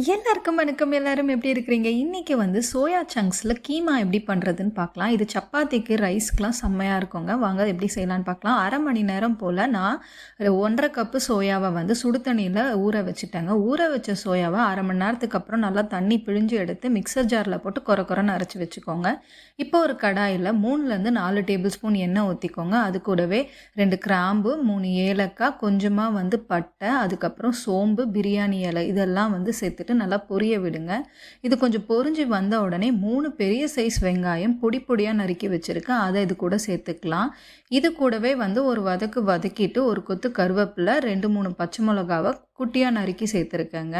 எல்லாருக்கும் வணக்கம் எல்லாரும்? எப்படி இருக்கிறீங்க? இன்றைக்கி வந்து சோயா சங்க்ஸில் கீமா எப்படி பண்ணுறதுன்னு பார்க்கலாம். இது சப்பாத்திக்கு ரைஸ்க்கெலாம் செம்மையாக இருக்குங்க. வாங்க எப்படி செய்யலான்னு பார்க்கலாம். அரை மணி நேரம் போல் நான் ஒன்றரை கப்பு சோயாவை வந்து சுடு தண்ணியில் ஊற வச்சுட்டேங்க. ஊற வச்ச சோயாவை அரை மணி நேரத்துக்கு அப்புறம் நல்லா தண்ணி பிழிஞ்சு எடுத்து மிக்சர் ஜாரில் போட்டு குறை குறைன்னு அரைச்சி வச்சுக்கோங்க. இப்போ ஒரு கடாயில் மூணுலேருந்து நாலு டேபிள் ஸ்பூன் எண்ணெய் ஊற்றிக்கோங்க அது கூடவே ரெண்டு கிராம்பு மூணு ஏலக்காய் கொஞ்சமாக வந்து பட்டை அதுக்கப்புறம் சோம்பு பிரியாணி இலை இதெல்லாம் வந்து சேர்த்து சேர்த்துட்டு நல்லா பொரிய விடுங்க. இது கொஞ்சம் பொரிஞ்சு வந்த உடனே மூணு பெரிய சைஸ் வெங்காயம் பொடி பொடியாக நறுக்கி வச்சுருக்கேன். அதை இது கூட சேர்த்துக்கலாம். இது கூடவே வந்து ஒரு வதக்கு வதக்கிட்டு ஒரு கொத்து கருவேப்பிலை ரெண்டு மூணு பச்சை மிளகாவை குட்டியாக நறுக்கி சேர்த்துருக்கேங்க.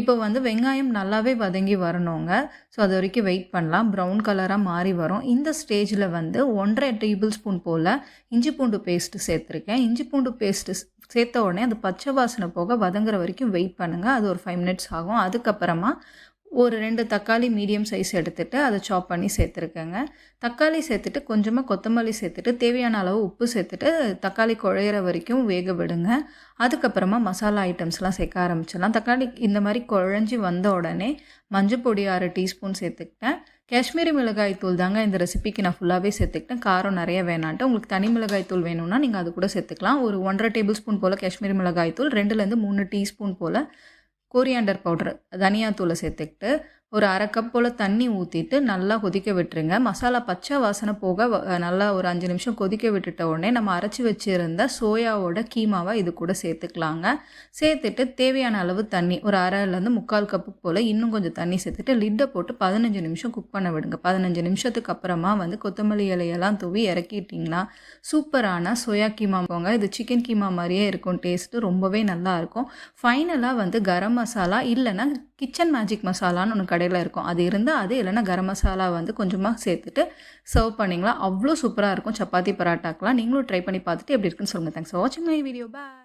இப்போ வந்து வெங்காயம் நல்லாவே வதங்கி வரணுங்க. ஸோ அது வரைக்கும் வெயிட் பண்ணலாம். ப்ரௌன் கலராக மாறி வரும். இந்த ஸ்டேஜில் வந்து ஒன்றரை டேபிள் ஸ்பூன் போல் இஞ்சி பூண்டு பேஸ்ட்டு சேர்த்துருக்கேன். இஞ்சி பூண்டு பேஸ்ட்டு சேர்த்த உடனே அந்த பச்சை வாசனை போக வதங்குற வரைக்கும் வெயிட் பண்ணுங்கள் அது ஒரு ஃபைவ் மினிட்ஸ் ஆகும். அதுக்கப்புறமா ஒரு ரெண்டு தக்காளி மீடியம் சைஸ் எடுத்துகிட்டு அதை சாப் பண்ணி சேர்த்துருக்கேங்க. தக்காளி சேர்த்துட்டு கொஞ்சமாக கொத்தமல்லி சேர்த்துட்டு தேவையான அளவு உப்பு சேர்த்துட்டு தக்காளி குழையிற வரைக்கும் வேக விடுங்க. அதுக்கப்புறமா மசாலா ஐட்டம்ஸ்லாம் சேர்க்க ஆரம்பிச்சிடலாம். தக்காளி இந்த மாதிரி குழஞ்சி வந்த உடனே மஞ்சள் பொடி அரை டீஸ்பூன் சேர்த்துக்கிட்டேன். காஷ்மீரி மிளகாய் தூள் தாங்க இந்த ரெசிபிக்கு நான் ஃபுல்லாகவே சேர்த்துக்கிட்டேன். காரம் நிறைய வேணான்ட்டு. உங்களுக்கு தனி மிளகாய் தூள் வேணும்னா நீங்கள் அது கூட சேர்த்துக்கலாம். ஒரு ஒன்றரை டேபிள் ஸ்பூன் போல் காஷ்மீரி மிளகாய் தூள் ரெண்டுலேருந்து மூணு டீஸ்பூன் போல் கோரியாண்டர் பவுட்ரு தனியாத்தூளை சேர்த்துக்கிட்டு ஒரு அரை கப் போல் தண்ணி ஊற்றிட்டு நல்லா கொதிக்க விட்டுருங்க. மசாலா பச்சை வாசனை போக நல்லா ஒரு அஞ்சு நிமிஷம் கொதிக்க விட்டுட்ட உடனே நம்ம அரைச்சி வச்சுருந்த சோயாவோட கீமாவை இது கூட சேர்த்துக்கலாங்க. சேர்த்துட்டு தேவையான அளவு தண்ணி ஒரு அரைலேருந்து முக்கால் கப்பு போல் இன்னும் கொஞ்சம் தண்ணி சேர்த்துட்டு லிட்டை போட்டு பதினஞ்சு நிமிஷம் குக் பண்ண விடுங்க. பதினஞ்சு நிமிஷத்துக்கு அப்புறமா வந்து கொத்தமல்லி இலையெல்லாம் தூவி இறக்கிட்டிங்கன்னா சூப்பரான சோயா கீமா போங்க. இது சிக்கன் கீமா மாதிரியே இருக்கும். டேஸ்ட்டு ரொம்பவே நல்லாயிருக்கும் ஃபைனலாக வந்து கரம் மசாலா இல்லைன்னா கிச்சன் மேஜிக் மசாலான்னு ஒன்று கடையில் இருக்கும். அது இருந்தால் அது இல்லைன்னா கரம் மசாலா வந்து கொஞ்சமாக சேர்த்துட்டு சர்வ் பண்ணிங்களா அவ்வளோ சூப்பராக இருக்கும். சப்பாத்தி பராட்டாக்கெலாம் நீங்களும் ட்ரை பண்ணி பார்த்துட்டு எப்படி இருக்குன்னு சொல்லுங்கள் தேங்க்ஸ் ஃபார் வாட்சிங் மை வீடியோ பாய்